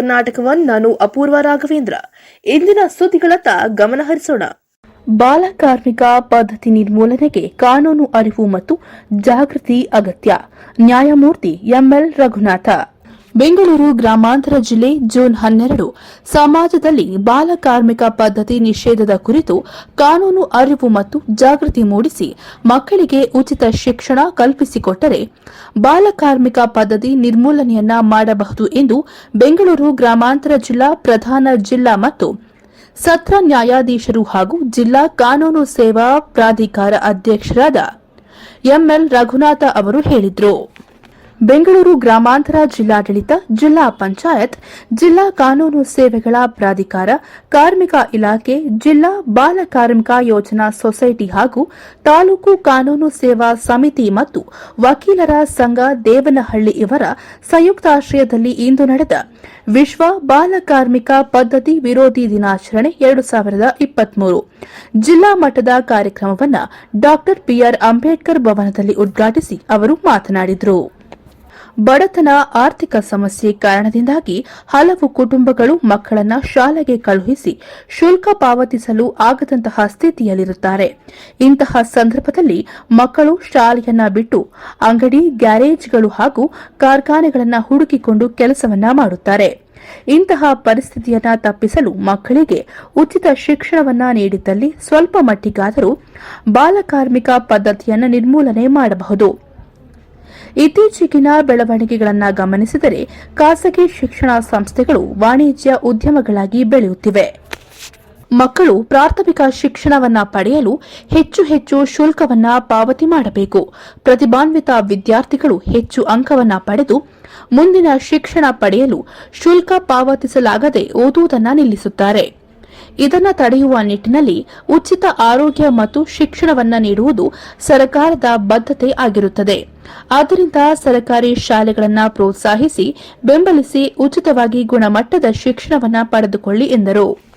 ಕರ್ನಾಟಕವನ್ ನಾನು ಅಪೂರ್ವ ರಾಘವೇಂದ್ರ. ಇಂದಿನ ಸುದ್ದಿಗಳತ್ತ ಗಮನ ಹರಿಸೋಣ. ಬಾಲ ಕಾರ್ಮಿಕ ಪದ್ಧತಿ ನಿರ್ಮೂಲನೆಗೆ ಕಾನೂನು ಅರಿವು ಮತ್ತು ಜಾಗೃತಿ ಅಗತ್ಯ. ನ್ಯಾಯಮೂರ್ತಿ ಎಂಎಲ್ ರಘುನಾಥ. ಬೆಂಗಳೂರು ಗ್ರಾಮಾಂತರ ಜಿಲ್ಲೆ ಜೂನ್ ಹನ್ನೆರಡು. ಸಮಾಜದಲ್ಲಿ ಬಾಲ ಕಾರ್ಮಿಕ ಪದ್ಧತಿ ನಿಷೇಧದ ಕುರಿತು ಕಾನೂನು ಅರಿವು ಮತ್ತು ಜಾಗೃತಿ ಮೂಡಿಸಿ ಮಕ್ಕಳಿಗೆ ಉಚಿತ ಶಿಕ್ಷಣ ಕಲ್ಪಿಸಿಕೊಟ್ಟರೆ ಬಾಲ ಕಾರ್ಮಿಕ ಪದ್ಧತಿ ನಿರ್ಮೂಲನೆಯನ್ನ ಮಾಡಬಹುದು ಎಂದು ಬೆಂಗಳೂರು ಗ್ರಾಮಾಂತರ ಜಿಲ್ಲಾ ಪ್ರಧಾನ ಜಿಲ್ಲಾ ಮತ್ತು ಸತ್ರ ನ್ಯಾಯಾಧೀಶರು ಹಾಗೂ ಜಿಲ್ಲಾ ಕಾನೂನು ಸೇವಾ ಪ್ರಾಧಿಕಾರ ಅಧ್ಯಕ್ಷರಾದ ಎಂಎಲ್ ರಘುನಾಥ ಅವರು ಹೇಳಿದರು. ಬೆಂಗಳೂರು ಗ್ರಾಮಾಂತರ ಜಿಲ್ಲಾಡಳಿತ, ಜಿಲ್ಲಾ ಪಂಚಾಯತ್, ಜಿಲ್ಲಾ ಕಾನೂನು ಸೇವೆಗಳ ಪ್ರಾಧಿಕಾರ, ಕಾರ್ಮಿಕ ಇಲಾಖೆ, ಜಿಲ್ಲಾ ಬಾಲ ಕಾರ್ಮಿಕ ಯೋಜನಾ ಸೊಸೈಟಿ ಹಾಗೂ ತಾಲೂಕು ಕಾನೂನು ಸೇವಾ ಸಮಿತಿ ಮತ್ತು ವಕೀಲರ ಸಂಘ ದೇವನಹಳ್ಳಿ ಇವರ ಸಂಯುಕ್ತಾಶ್ರಯದಲ್ಲಿ ಇಂದು ನಡೆದ ವಿಶ್ವ ಬಾಲ ಕಾರ್ಮಿಕ ಪದ್ಧತಿ ವಿರೋಧಿ ದಿನಾಚರಣೆ ಎರಡು ಸಾವಿರದ ಇಪ್ಪತ್ಮೂರು. ಜಿಲ್ಲಾ ಮಟ್ಟದ ಕಾರ್ಯಕ್ರಮವನ್ನು ಡಾ ಬಿಆರ್ ಅಂಬೇಡ್ಕರ್ ಭವನದಲ್ಲಿ ಉದ್ಘಾಟಿಸಿ ಅವರು ಮಾತನಾಡಿದರು. ಬಡತನ ಆರ್ಥಿಕ ಸಮಸ್ಯೆ ಕಾರಣದಿಂದಾಗಿ ಹಲವು ಕುಟುಂಬಗಳು ಮಕ್ಕಳನ್ನ ಶಾಲೆಗೆ ಕಳುಹಿಸಿ ಶುಲ್ಕ ಪಾವತಿಸಲು ಆಗದಂತಹ ಸ್ಥಿತಿಯಲ್ಲಿರುತ್ತಾರೆ. ಇಂತಹ ಸಂದರ್ಭದಲ್ಲಿ ಮಕ್ಕಳು ಶಾಲೆಯನ್ನ ಬಿಟ್ಟು ಅಂಗಡಿ, ಗ್ಯಾರೇಜ್ಗಳು ಹಾಗೂ ಕಾರ್ಖಾನೆಗಳನ್ನು ಹುಡುಕಿಕೊಂಡು ಕೆಲಸವನ್ನ ಮಾಡುತ್ತಾರೆ. ಇಂತಹ ಪರಿಸ್ಥಿತಿಯನ್ನ ತಪ್ಪಿಸಲು ಮಕ್ಕಳಿಗೆ ಉಚಿತ ಶಿಕ್ಷಣವನ್ನ ನೀಡಿದ್ದಲ್ಲಿ ಸ್ವಲ್ಪ ಮಟ್ಟಿಗಾದರೂ ಬಾಲಕಾರ್ಮಿಕ ಪದ್ಧತಿಯನ್ನು ನಿರ್ಮೂಲನೆ ಮಾಡಬಹುದು. ಇತ್ತೀಚೆಗಿನ ಬೆಳವಣಿಗೆಗಳನ್ನು ಗಮನಿಸಿದರೆ ಖಾಸಗಿ ಶಿಕ್ಷಣ ಸಂಸ್ಥೆಗಳು ವಾಣಿಜ್ಯ ಉದ್ಯಮಗಳಾಗಿ ಬೆಳೆಯುತ್ತಿವೆ. ಮಕ್ಕಳು ಪ್ರಾಥಮಿಕ ಶಿಕ್ಷಣವನ್ನ ಪಡೆಯಲು ಹೆಚ್ಚು ಹೆಚ್ಚು ಶುಲ್ಕವನ್ನ ಪಾವತಿ ಮಾಡಬೇಕು. ಪ್ರತಿಭಾನ್ವಿತ ವಿದ್ಯಾರ್ಥಿಗಳು ಹೆಚ್ಚು ಅಂಕವನ್ನ ಪಡೆದು ಮುಂದಿನ ಶಿಕ್ಷಣ ಪಡೆಯಲು ಶುಲ್ಕ ಪಾವತಿಸಲಾಗದೆ ಓದುವುದನ್ನು ನಿಲ್ಲಿಸುತ್ತಾರೆ. ಇದನ್ನ ತಡೆಯುವ ನಿಟ್ಟಿನಲ್ಲಿ ಉಚಿತ ಆರೋಗ್ಯ ಮತ್ತು ಶಿಕ್ಷಣವನ್ನ ನೀಡುವುದು ಸರ್ಕಾರದ ಬದ್ಧತೆ ಆಗಿರುತ್ತದೆ. ಆದ್ದರಿಂದ ಸರ್ಕಾರಿ ಶಾಲೆಗಳನ್ನು ಪ್ರೋತ್ಸಾಹಿಸಿ, ಬೆಂಬಲಿಸಿ, ಉಚಿತವಾಗಿ ಗುಣಮಟ್ಟದ ಶಿಕ್ಷಣವನ್ನು ಪಡೆದುಕೊಳ್ಳಿ ಎಂದರು.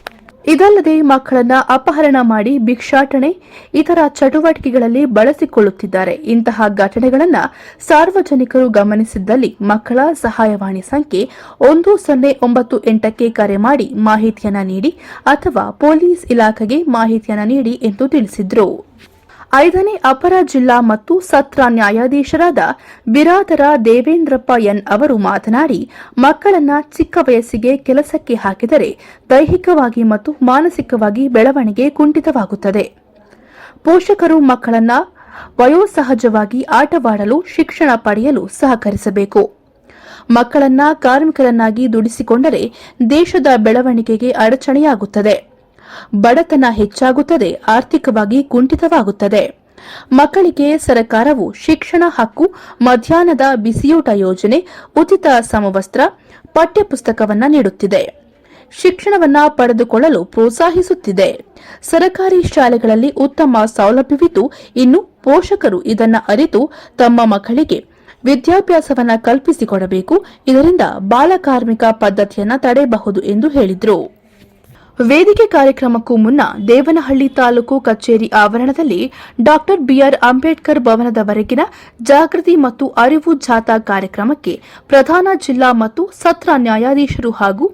ಇದಲ್ಲದೆ ಮಕ್ಕಳನ್ನ ಅಪಹರಣ ಮಾಡಿ ಭಿಕ್ಷಾಟನೆ, ಇತರ ಚಟುವಟಿಕೆಗಳಲ್ಲಿ ಬಳಸಿಕೊಳ್ಳುತ್ತಿದ್ದಾರೆ. ಇಂತಹ ಘಟನೆಗಳನ್ನು ಸಾರ್ವಜನಿಕರು ಗಮನಿಸಿದ್ದಲ್ಲಿ ಮಕ್ಕಳ ಸಹಾಯವಾಣಿ ಸಂಖ್ಯೆ ಒಂದು ಸೊನ್ನೆ ಒಂಬತ್ತು ಎಂಟಕ್ಕೆ ಕರೆ ಮಾಡಿ ಮಾಹಿತಿಯನ್ನ ನೀಡಿ ಅಥವಾ ಪೊಲೀಸ್ ಇಲಾಖೆಗೆ ಮಾಹಿತಿಯನ್ನ ನೀಡಿ ಎಂದು ತಿಳಿಸಿದರು. ಐದನೇ ಅಪರ ಜಿಲ್ಲಾ ಮತ್ತು ಸತ್ರ ನ್ಯಾಯಾಧೀಶರಾದ ಬಿರಾದರ ದೇವೇಂದ್ರಪ್ಪ ಎನ್ ಅವರು ಮಾತನಾಡಿ, ಮಕ್ಕಳನ್ನ ಚಿಕ್ಕ ವಯಸ್ಸಿಗೆ ಕೆಲಸಕ್ಕೆ ಹಾಕಿದರೆ ದೈಹಿಕವಾಗಿ ಮತ್ತು ಮಾನಸಿಕವಾಗಿ ಬೆಳವಣಿಗೆ ಕುಂಠಿತವಾಗುತ್ತದೆ. ಪೋಷಕರು ಮಕ್ಕಳನ್ನ ವಯೋಸಹಜವಾಗಿ ಆಟವಾಡಲು ಶಿಕ್ಷಣ ಪಡೆಯಲು ಸಹಕರಿಸಬೇಕು. ಮಕ್ಕಳನ್ನ ಕಾರ್ಮಿಕರನ್ನಾಗಿ ದುಡಿಸಿಕೊಂಡರೆ ದೇಶದ ಬೆಳವಣಿಗೆಗೆ ಅಡಚಣೆಯಾಗುತ್ತದೆ. ಬಡತನ ಹೆಚ್ಚಾಗುತ್ತದೆ, ಆರ್ಥಿಕವಾಗಿ ಕುಂಠಿತವಾಗುತ್ತದೆ. ಮಕ್ಕಳಿಗೆ ಸರ್ಕಾರವು ಶಿಕ್ಷಣ ಹಕ್ಕು, ಮಧ್ಯಾಹ್ನದ ಬಿಸಿಯೂಟ ಯೋಜನೆ, ಉಚಿತ ಸಮವಸ್ತ್ರ, ಪಠ್ಯಪುಸ್ತಕವನ್ನು ನೀಡುತ್ತಿದೆ. ಶಿಕ್ಷಣವನ್ನ ಪಡೆದುಕೊಳ್ಳಲು ಪ್ರೋತ್ಸಾಹಿಸುತ್ತಿದೆ. ಸರ್ಕಾರಿ ಶಾಲೆಗಳಲ್ಲಿ ಉತ್ತಮ ಸೌಲಭ್ಯವಿದ್ದು, ಇನ್ನು ಪೋಷಕರು ಇದನ್ನು ಅರಿತು ತಮ್ಮ ಮಕ್ಕಳಿಗೆ ವಿದ್ಯಾಭ್ಯಾಸವನ್ನ ಕಲ್ಪಿಸಿಕೊಡಬೇಕು. ಇದರಿಂದ ಬಾಲಕಾರ್ಮಿಕ ಪದ್ಧತಿಯನ್ನ ತಡೆಯಬಹುದು ಎಂದು ಹೇಳಿದರು. ವೇದಿಕೆ ಕಾರ್ಯಕ್ರಮಕ್ಕೂ ಮುನ್ನ ದೇವನಹಳ್ಳಿ ತಾಲೂಕು ಕಚೇರಿ ಆವರಣದಲ್ಲಿ ಡಾಕ್ಟರ್ ಬಿಆರ್ ಅಂಬೇಡ್ಕರ್ ಭವನದವರೆಗಿನ ಜಾಗೃತಿ ಮತ್ತು ಅರಿವು ಜಾಥಾ ಕಾರ್ಯಕ್ರಮಕ್ಕೆ ಪ್ರಧಾನ ಜಿಲ್ಲಾ ಮತ್ತು ಸತ್ರ ನ್ಯಾಯಾಧೀಶರು ಹಾಗೂ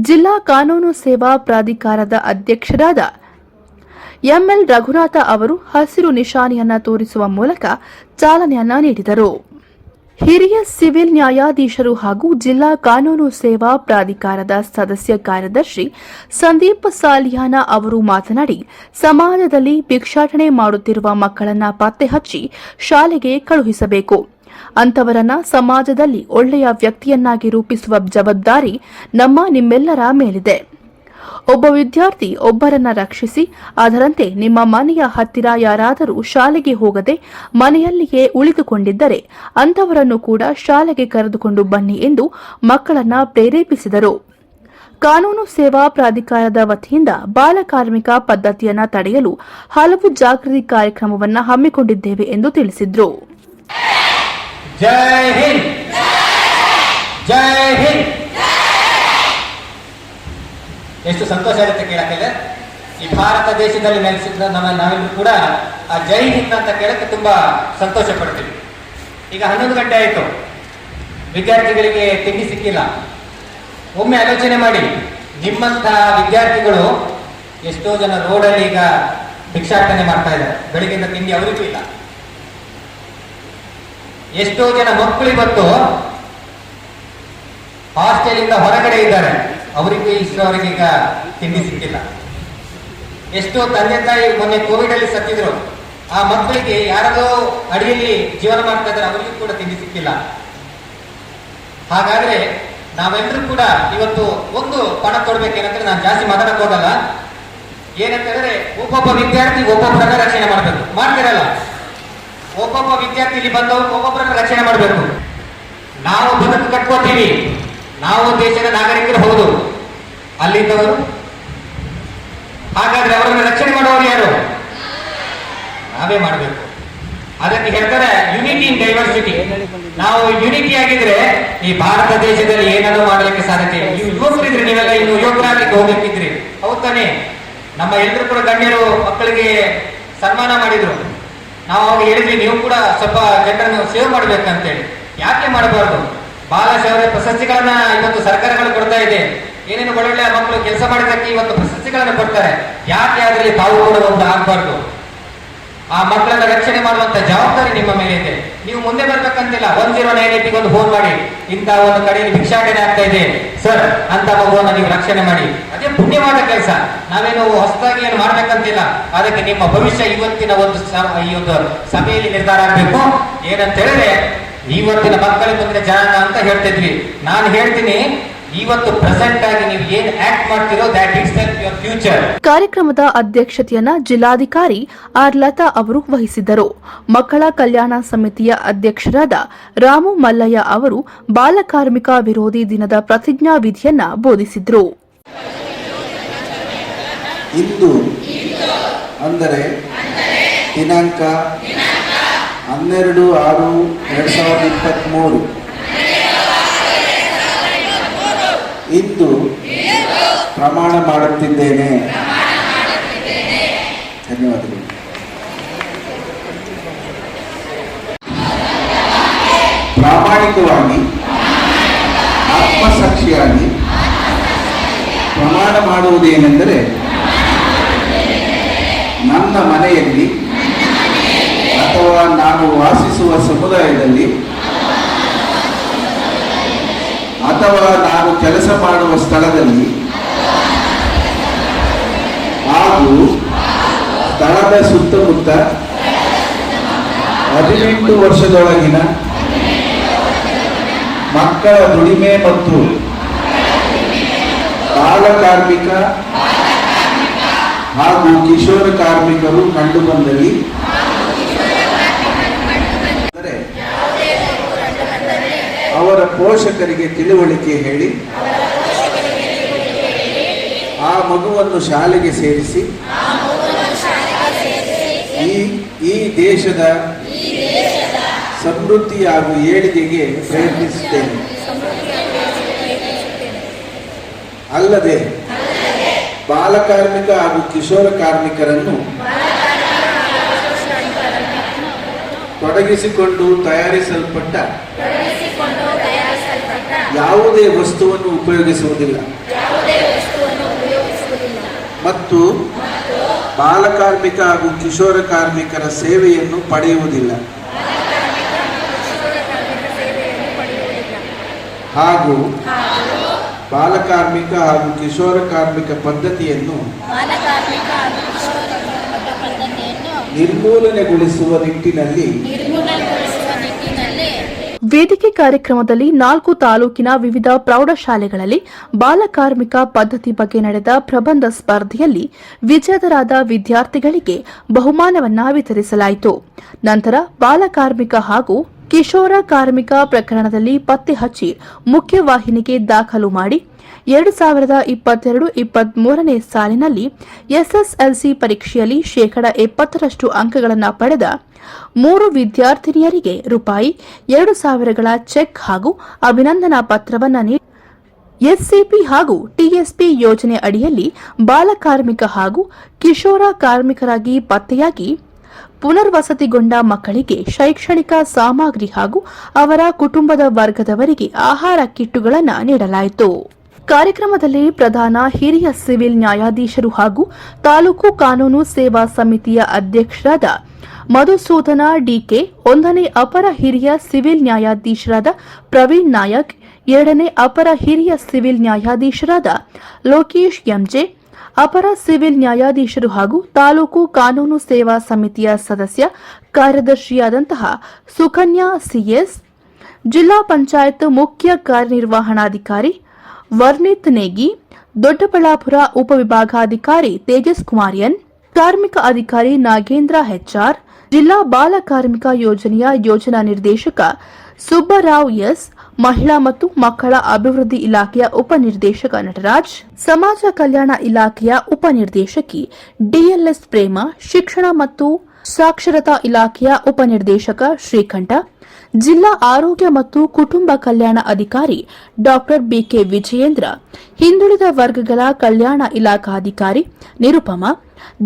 ಜಿಲ್ಲಾ ಕಾನೂನು ಸೇವಾ ಪ್ರಾಧಿಕಾರದ ಅಧ್ಯಕ್ಷರಾದ ಎಂಎಲ್ ರಘುನಾಥ ಅವರು ಹಸಿರು ನಿಶಾನೆಯನ್ನ ತೋರಿಸುವ ಮೂಲಕ ಚಾಲನೆಯನ್ನ ನೀಡಿದರು. ಹಿರಿಯ ಸಿವಿಲ್ ನ್ಯಾಯಾಧೀಶರು ಹಾಗೂ ಜಿಲ್ಲಾ ಕಾನೂನು ಸೇವಾ ಪ್ರಾಧಿಕಾರದ ಸದಸ್ಯ ಕಾರ್ಯದರ್ಶಿ ಸಂದೀಪ್ ಸಾಲಿಯಾನ ಅವರು ಮಾತನಾಡಿ, ಸಮಾಜದಲ್ಲಿ ಭಿಕ್ಷಾಟನೆ ಮಾಡುತ್ತಿರುವ ಮಕ್ಕಳನ್ನ ಪತ್ತೆ ಹಚ್ಚಿ ಶಾಲೆಗೆ ಕಳುಹಿಸಬೇಕು. ಅಂತವರನ್ನ ಸಮಾಜದಲ್ಲಿ ಒಳ್ಳೆಯ ವ್ಯಕ್ತಿಯನ್ನಾಗಿ ರೂಪಿಸುವ ಜವಾಬ್ದಾರಿ ನಮ್ಮ ನಿಮ್ಮೆಲ್ಲರ ಮೇಲಿದೆ. ಒಬ್ಬ ವಿದ್ಯಾರ್ಥಿ ಒಬ್ಬರನ್ನ ರಕ್ಷಿಸಿ, ಅದರಂತೆ ನಿಮ್ಮ ಮನೆಯ ಹತ್ತಿರ ಯಾರಾದರೂ ಶಾಲೆಗೆ ಹೋಗದೆ ಮನೆಯಲ್ಲಿಯೇ ಉಳಿದುಕೊಂಡಿದ್ದರೆ ಅಂತವರನ್ನು ಕೂಡ ಶಾಲೆಗೆ ಕರೆದುಕೊಂಡು ಬನ್ನಿ ಎಂದು ಮಕ್ಕಳನ್ನ ಪ್ರೇರೇಪಿಸಿದರು. ಕಾನೂನು ಸೇವಾ ಪ್ರಾಧಿಕಾರದ ವತಿಯಿಂದ ಬಾಲಕಾರ್ಮಿಕ ಪದ್ಧತಿಯನ್ನ ತಡೆಯಲು ಹಲವು ಜಾಗೃತಿ ಕಾರ್ಯಕ್ರಮವನ್ನು ಹಮ್ಮಿಕೊಂಡಿದ್ದೇವೆ ಎಂದು ತಿಳಿಸಿದರು. ಜೈ ಹಿಂದ್! ಜೈ ಹಿಂದ್! ಎಷ್ಟು ಸಂತೋಷ ಆಗುತ್ತೆ ಕೇಳಕ್ಕೆ ಈ ಭಾರತ ದೇಶದಲ್ಲಿ ನೆಲೆಸಿದ ನಮ್ಮ ನಾವೆಲ್ಲರೂ ಕೂಡ ಆ ಜೈ ಹಿಂದ್ ಅಂತ ಕೇಳಕ್ಕೆ ತುಂಬಾ ಸಂತೋಷ ಪಡ್ತೀವಿ. ಈಗ ಹನ್ನೊಂದು ಗಂಟೆ ಆಯಿತು. ವಿದ್ಯಾರ್ಥಿಗಳಿಗೆ ತಿಂಡಿ ಸಿಕ್ಕಿಲ್ಲ. ಒಮ್ಮೆ ಆಲೋಚನೆ ಮಾಡಿ. ನಿಮ್ಮಂತ ವಿದ್ಯಾರ್ಥಿಗಳು ಎಷ್ಟೋ ಜನ ರೋಡಲ್ಲಿ ಈಗ ಭಿಕ್ಷಾಟನೆ ಮಾಡ್ತಾ ಇದ್ದಾರೆ. ಬೆಳಿಗ್ಗೆಯಿಂದ ತಿಂಡಿ ಅವರಿಗೂ ಇಲ್ಲ. ಎಷ್ಟೋ ಜನ ಮಕ್ಕಳು ಇವತ್ತು ಹಾಸ್ಟೆಲ್ ಇಂದ ಹೊರಗಡೆ ಇದ್ದಾರೆ. ಅವರಿಗೂ ಇಷ್ಟವರೆಗೆ ಈಗ ತಿಂಡಿ ಸಿಕ್ಕಿಲ್ಲ. ಎಷ್ಟೋ ತಂದೆ ತಾಯಿ ಮೊನ್ನೆ ಕೋವಿಡ್ ಅಲ್ಲಿ ಸತ್ತಿದ್ರು. ಆ ಮಕ್ಕಳಿಗೆ ಯಾರದೋ ಅಡಿಯಲ್ಲಿ ಜೀವನ ಮಾಡ್ತಾ ಇದ್ದಾರೆ, ಅವರಿಗೂ ಕೂಡ ತಿಂಡಿ ಸಿಕ್ಕಿಲ್ಲ. ಹಾಗಾದ್ರೆ ನಾವೆಲ್ಲರೂ ಕೂಡ ಇವತ್ತು ಒಂದು ಪಣ ಕೊಡ್ಬೇಕೇನಂದ್ರೆ ನಾನು ಜಾಸ್ತಿ ಮಾತಾಡಕ್ ಹೋಗಲ್ಲ. ಏನಂತ ಹೇಳಿದ್ರೆ ಒಬ್ಬೊಬ್ಬ ವಿದ್ಯಾರ್ಥಿ ಒಬ್ಬೊಬ್ಬರನ್ನ ರಕ್ಷಣೆ ಮಾಡಬೇಕು. ಮಾಡ್ತಿರಲ್ಲ? ಒಬ್ಬೊಬ್ಬ ವಿದ್ಯಾರ್ಥಿ ಇಲ್ಲಿ ಬಂದವರು ಒಬ್ಬೊಬ್ಬರನ್ನ ರಕ್ಷಣೆ ಮಾಡಬೇಕು. ನಾವು ಬದುಕು ಕಟ್ಕೋತೀವಿ. ನಾವು ದೇಶದ ನಾಗರಿಕರು ಹೌದು. ಅಲ್ಲಿದ್ದವರು? ಹಾಗಾದ್ರೆ ಅವರನ್ನು ರಕ್ಷಣೆ ಮಾಡುವವರು ಯಾರು? ನಾವೇ ಮಾಡಬೇಕು. ಅದಕ್ಕೆ ಹೇಳ್ತಾರೆ ಯುನಿಟಿ ಇನ್ ಡೈವರ್ಸಿಟಿ ನಾವು ಯುನಿಟಿ ಆಗಿದ್ರೆ ಈ ಭಾರತ ದೇಶದಲ್ಲಿ ಏನಾದ್ರು ಮಾಡಲಿಕ್ಕೆ ಸಾಧ್ಯತೆ ನೀವು ಯುವಕರಿದ್ರೆ ನೀವೆಲ್ಲ, ಇನ್ನು ಯುವಕರಾಗಲಿಕ್ಕೆ ಹೋಗ್ಬೇಕಿದ್ರಿ ಹೌದ್ ನಮ್ಮ ಎಲ್ಲರೂ ಕೂಡ ಗಣ್ಯರು, ಮಕ್ಕಳಿಗೆ ಸನ್ಮಾನ ಮಾಡಿದ್ರು. ನಾವು ಅವಾಗ ಹೇಳಿದ್ವಿ, ನೀವು ಕೂಡ ಸ್ವಲ್ಪ ಜನರನ್ನು ಸೇವ್ ಮಾಡ್ಬೇಕಂತೇಳಿ. ಯಾಕೆ ಮಾಡಬಾರ್ದು? ಬಾಲ ಅವರೇ ಪ್ರಶಸ್ತಿಗಳನ್ನ ಇವತ್ತು ಸರ್ಕಾರಗಳು ಕೊಡ್ತಾ ಇದೆ. ಏನೇನು ಒಳ್ಳೊಳ್ಳೆ ಮಕ್ಕಳು ಕೆಲಸ ಮಾಡಿದಕ್ಕೆ ಇವತ್ತು ಪ್ರಶಸ್ತಿಗಳನ್ನು ಕೊಡ್ತಾರೆ. ಯಾಕೆ ಅದರಲ್ಲಿ ತಾವು ಕೂಡ ಒಂದು ಆಗ್ಬಾರ್ದು? ಆ ಮಕ್ಕಳನ್ನ ರಕ್ಷಣೆ ಮಾಡುವಂತ ಜವಾಬ್ದಾರಿ ನಿಮ್ಮ ಮೇಲೆ ಇದೆ. ನೀವು ಮುಂದೆ ಬರ್ತಕ್ಕಂತಿಲ್ಲ ಒನ್ ಜೀರೋ ನೈನ್ ಏಟಿಗೆ ಒಂದು ಫೋನ್ ಮಾಡಿ. ಇಂಥ ಒಂದು ಕಡೆಯಲ್ಲಿ ಭಿಕ್ಷಾಟನೆ ಆಗ್ತಾ ಇದೆ. ಸರ್, ಅಂತ ಮಗುವನ್ನ ನೀವು ರಕ್ಷಣೆ ಮಾಡಿ. ಅದೇ ಪುಣ್ಯವಾದ ಕೆಲಸ. ನಾವೇನು ಹೊಸದಾಗಿ ಏನು ಮಾಡ್ಬೇಕಂತಿಲ್ಲ. ಅದಕ್ಕೆ ನಿಮ್ಮ ಭವಿಷ್ಯ ಇವತ್ತಿನ ಒಂದು ಈ ಒಂದು ಸಭೆಯಲ್ಲಿ ನಿರ್ಧಾರ ಆಗ್ಬೇಕು. ಏನಂತ ಹೇಳಿದ್ರೆ ಇವತ್ತಿನ ಮಕ್ಕಳ ಮುಂದಿನ ಜನಾಂಗ ಅಂತ ಹೇಳ್ತಿದ್ವಿ. ನಾನು ಹೇಳ್ತೀನಿ ಇವತ್ತು ಪ್ರೆಸೆಂಟ್ ಆಗಿ ನೀವು ಏನ್ ಆಕ್ಟ್ ಮಾಡ್ತಿರೋ ದಟ್ ಇಟ್ಸ್ ಯುವರ್ ಫ್ಯೂಚರ್ ಕಾರ್ಯಕ್ರಮದ ಅಧ್ಯಕ್ಷತೆಯನ್ನ ಜಿಲ್ಲಾಧಿಕಾರಿ ಆರ್ ಲತಾ ಅವರು ವಹಿಸಿದ್ದರು. ಮಕ್ಕಳ ಕಲ್ಯಾಣ ಸಮಿತಿಯ ಅಧ್ಯಕ್ಷರಾದ ರಾಮು ಮಲ್ಲಯ್ಯ ಅವರು ಬಾಲಕಾರ್ಮಿಕ ವಿರೋಧಿ ದಿನದ ಪ್ರತಿಜ್ಞಾ ವಿಧಿಯನ್ನ ಬೋಧಿಸಿದ್ರು. ಇಂದು ಅಂದರೆ ದಿನಾಂಕ ಹನ್ನೆರಡು ಆರು ಎರಡು ಸಾವಿರದ ಇಪ್ಪತ್ತ್ಮೂರು ಇಂದು ಪ್ರಮಾಣ ಮಾಡುತ್ತಿದ್ದೇನೆ. ಧನ್ಯವಾದಗಳು. ಪ್ರಾಮಾಣಿಕವಾಗಿ, ಆತ್ಮಸಾಕ್ಷಿಯಾಗಿ ಪ್ರಮಾಣ ಮಾಡುವುದೇನೆಂದರೆ ನನ್ನ ಮನೆಯಲ್ಲಿ ಅಥವಾ ನಾನು ವಾಸಿಸುವ ಸಮುದಾಯದಲ್ಲಿ ಅಥವಾ ನಾನು ಕೆಲಸ ಮಾಡುವ ಸ್ಥಳದಲ್ಲಿ ಹಾಗೂ ಸ್ಥಳದ ಸುತ್ತಮುತ್ತ ಹದಿನೆಂಟು ವರ್ಷದೊಳಗಿನ ಮಕ್ಕಳ ದುಡಿಮೆ ಮತ್ತು ಬಾಲಕಾರ್ಮಿಕ ಹಾಗೂ ಕಿಶೋರ ಕಾರ್ಮಿಕರು ಕಂಡುಬಂದಲ್ಲಿ ಅಂದರೆ ಅವರ ಪೋಷಕರಿಗೆ ತಿಳುವಳಿಕೆ ಹೇಳಿ, ಆ ಮಗುವನ್ನು ಶಾಲೆಗೆ ಸೇರಿಸಿ, ಈ ಈ ದೇಶದ ಸಮೃದ್ಧಿ ಹಾಗೂ ಏಳಿಗೆಗೆ ಪ್ರಯತ್ನಿಸುತ್ತೇನೆ. ಅಲ್ಲದೆ ಬಾಲಕಾರ್ಮಿಕ ಹಾಗೂ ಕಿಶೋರ ಕಾರ್ಮಿಕರನ್ನು ತೊಡಗಿಸಿಕೊಂಡು ತಯಾರಿಸಲ್ಪಟ್ಟ ಯಾವುದೇ ವಸ್ತುವನ್ನು ಉಪಯೋಗಿಸುವುದಿಲ್ಲ. ಮತ್ತು ಬಾಲಕಾರ್ಮಿಕ ಹಾಗೂ ಕಿಶೋರ ಕಾರ್ಮಿಕರ ಸೇವೆಯನ್ನು ಪಡೆಯುವುದಿಲ್ಲ. ಹಾಗೂ ಬಾಲಕಾರ್ಮಿಕ ಹಾಗೂ ಕಿಶೋರ ಕಾರ್ಮಿಕ ಪದ್ಧತಿಯನ್ನು ನಿರ್ಮೂಲನೆಗೊಳಿಸುವ ನಿಟ್ಟಿನಲ್ಲಿ ವೇದಿಕೆ ಕಾರ್ಯಕ್ರಮದಲ್ಲಿ ನಾಲ್ಕು ತಾಲೂಕಿನ ವಿವಿಧ ಪ್ರೌಢಶಾಲೆಗಳಲ್ಲಿ ಬಾಲಕಾರ್ಮಿಕ ಪದ್ಧತಿ ಬಗ್ಗೆ ನಡೆದ ಪ್ರಬಂಧ ಸ್ಪರ್ಧೆಯಲ್ಲಿ ವಿಜೇತರಾದ ವಿದ್ಯಾರ್ಥಿಗಳಿಗೆ ಬಹುಮಾನವನ್ನು ವಿತರಿಸಲಾಯಿತು. ನಂತರ ಬಾಲಕಾರ್ಮಿಕ ಹಾಗೂ ಕಿಶೋರ ಕಾರ್ಮಿಕ ಪ್ರಕರಣದಲ್ಲಿ ಪತ್ತೆ ಹಚ್ಚಿ ಮುಖ್ಯವಾಹಿನಿಗೆ ದಾಖಲು ಮಾಡಿ ಎರಡು ಸಾವಿರದ ಇಪ್ಪತ್ತೆರಡು ಇಪ್ಪತ್ತ್ ಮೂರನೇ ಸಾಲಿನಲ್ಲಿ ಎಸ್ಎಸ್ಎಲ್ಸಿ ಪರೀಕ್ಷೆಯಲ್ಲಿ ಶೇಕಡ ಎಪ್ಪತ್ತರಷ್ಟು ಅಂಕಗಳನ್ನು ಪಡೆದ ಮೂರು ವಿದ್ಯಾರ್ಥಿನಿಯರಿಗೆ ರೂಪಾಯಿ ಎರಡು ಸಾವಿರಗಳ ಚೆಕ್ ಹಾಗೂ ಅಭಿನಂದನಾ ಪತ್ರವನ್ನು ನೀಡಿ ಎಸ್ಸಿಪಿ ಹಾಗೂ ಟಿಎಸ್ಪಿ ಯೋಜನೆ ಅಡಿಯಲ್ಲಿ ಬಾಲಕಾರ್ಮಿಕ ಹಾಗೂ ಕಿಶೋರ ಕಾರ್ಮಿಕರಾಗಿ ಪತ್ತೆಯಾಗಿ ಪುನರ್ವಸತಿಗೊಂಡ ಮಕ್ಕಳಿಗೆ ಶೈಕ್ಷಣಿಕ ಸಾಮಗ್ರಿ ಹಾಗೂ ಅವರ ಕುಟುಂಬದ ವರ್ಗದವರಿಗೆ ಆಹಾರ ಕಿಟ್ಟುಗಳನ್ನು ನೀಡಲಾಯಿತು. ಕಾರ್ಯಕ್ರಮದಲ್ಲಿ ಪ್ರಧಾನ ಹಿರಿಯ ಸಿವಿಲ್ ನ್ಯಾಯಾಧೀಶರು ಹಾಗೂ ತಾಲೂಕು ಕಾನೂನು ಸೇವಾ ಸಮಿತಿಯ ಅಧ್ಯಕ್ಷರಾದ ಮಧುಸೂದನ ಡಿಕೆ, ಒಂದನೇ ಅಪರ ಹಿರಿಯ ಸಿವಿಲ್ ನ್ಯಾಯಾಧೀಶರಾದ ಪ್ರವೀಣ್ ನಾಯಕ್, ಎರಡನೇ ಅಪರ ಹಿರಿಯ ಸಿವಿಲ್ ನ್ಯಾಯಾಧೀಶರಾದ ಲೋಕೇಶ್ ಎಂಜೆ, ಅಪರ ಸಿವಿಲ್ ನ್ಯಾಯಾಧೀಶರು ಹಾಗೂ ತಾಲೂಕು ಕಾನೂನು ಸೇವಾ ಸಮಿತಿಯ ಸದಸ್ಯ ಕಾರ್ಯದರ್ಶಿಯಾದಂತಹ ಸುಕನ್ಯಾ ಸಿಎಸ್ ಜಿಲ್ಲಾ ಪಂಚಾಯತ್ ಮುಖ್ಯ ಕಾರ್ಯನಿರ್ವಹಣಾಧಿಕಾರಿ ವರ್ಣಿತ್ ನೇಗಿ ದೊಡ್ಡಬಳ್ಳಾಪುರ ಉಪವಿಭಾಗಾಧಿಕಾರಿ ತೇಜಸ್ ಕುಮಾರ್ ಎನ್ ಕಾರ್ಮಿಕ ಅಧಿಕಾರಿ ನಾಗೇಂದ್ರ ಹೆಚ್ಆರ್, ಜಿಲ್ಲಾ ಬಾಲ ಕಾರ್ಮಿಕ ಯೋಜನೆಯ ಯೋಜನಾ ನಿರ್ದೇಶಕ ಸುಬ್ಬರಾವ್ ಎಸ್, ಮಹಿಳಾ ಮತ್ತು ಮಕ್ಕಳ ಅಭಿವೃದ್ಧಿ ಇಲಾಖೆಯ ಉಪನಿರ್ದೇಶಕ ನಟರಾಜ್, ಸಮಾಜ ಕಲ್ಯಾಣ ಇಲಾಖೆಯ ಉಪನಿರ್ದೇಶಕಿ ಡಿಎಲ್ಎಸ್ ಪ್ರೇಮ, ಶಿಕ್ಷಣ ಮತ್ತು ಸಾಕ್ಷರತಾ ಇಲಾಖೆಯ ಉಪನಿರ್ದೇಶಕ ಶ್ರೀಕಂಠ ಜಿಲ್ಲಾ ಆರೋಗ್ಯ ಮತ್ತು ಕುಟುಂಬ ಕಲ್ಯಾಣ ಅಧಿಕಾರಿ ಡಾಕ್ಟರ್ ಬಿಕೆ ವಿಜಯೇಂದ್ರ, ಹಿಂದುಳಿದ ವರ್ಗಗಳ ಕಲ್ಯಾಣ ಇಲಾಖಾಧಿಕಾರಿ ನಿರುಪಮ,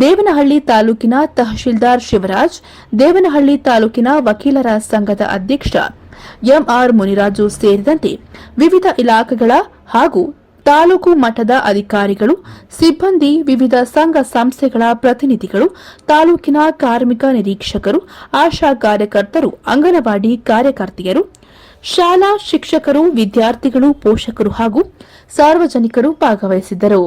ದೇವನಹಳ್ಳಿ ತಾಲೂಕಿನ ತಹಶೀಲ್ದಾರ್ ಶಿವರಾಜ್, ದೇವನಹಳ್ಳಿ ತಾಲೂಕಿನ ವಕೀಲರ ಸಂಘದ ಅಧ್ಯಕ್ಷ ಎಂಆರ್ ಮುನಿರಾಜು ಸೇರಿದಂತೆ ವಿವಿಧ ಇಲಾಖೆಗಳ ಹಾಗೂ ತಾಲೂಕು ಮಠದ ಅಧಿಕಾರಿಗಳು, ಸಿಬ್ಬಂದಿ, ವಿವಿಧ ಸಂಘ ಸಂಸ್ಥೆಗಳ ಪ್ರತಿನಿಧಿಗಳು, ತಾಲೂಕಿನ ಕಾರ್ಮಿಕ ನಿರೀಕ್ಷಕರು, ಆಶಾ ಕಾರ್ಯಕರ್ತರು, ಅಂಗನವಾಡಿ ಕಾರ್ಯಕರ್ತೆಯರು, ಶಾಲಾ ಶಿಕ್ಷಕರು, ವಿದ್ಯಾರ್ಥಿಗಳು, ಪೋಷಕರು ಹಾಗೂ ಸಾರ್ವಜನಿಕರು ಭಾಗವಹಿಸಿದ್ದರು.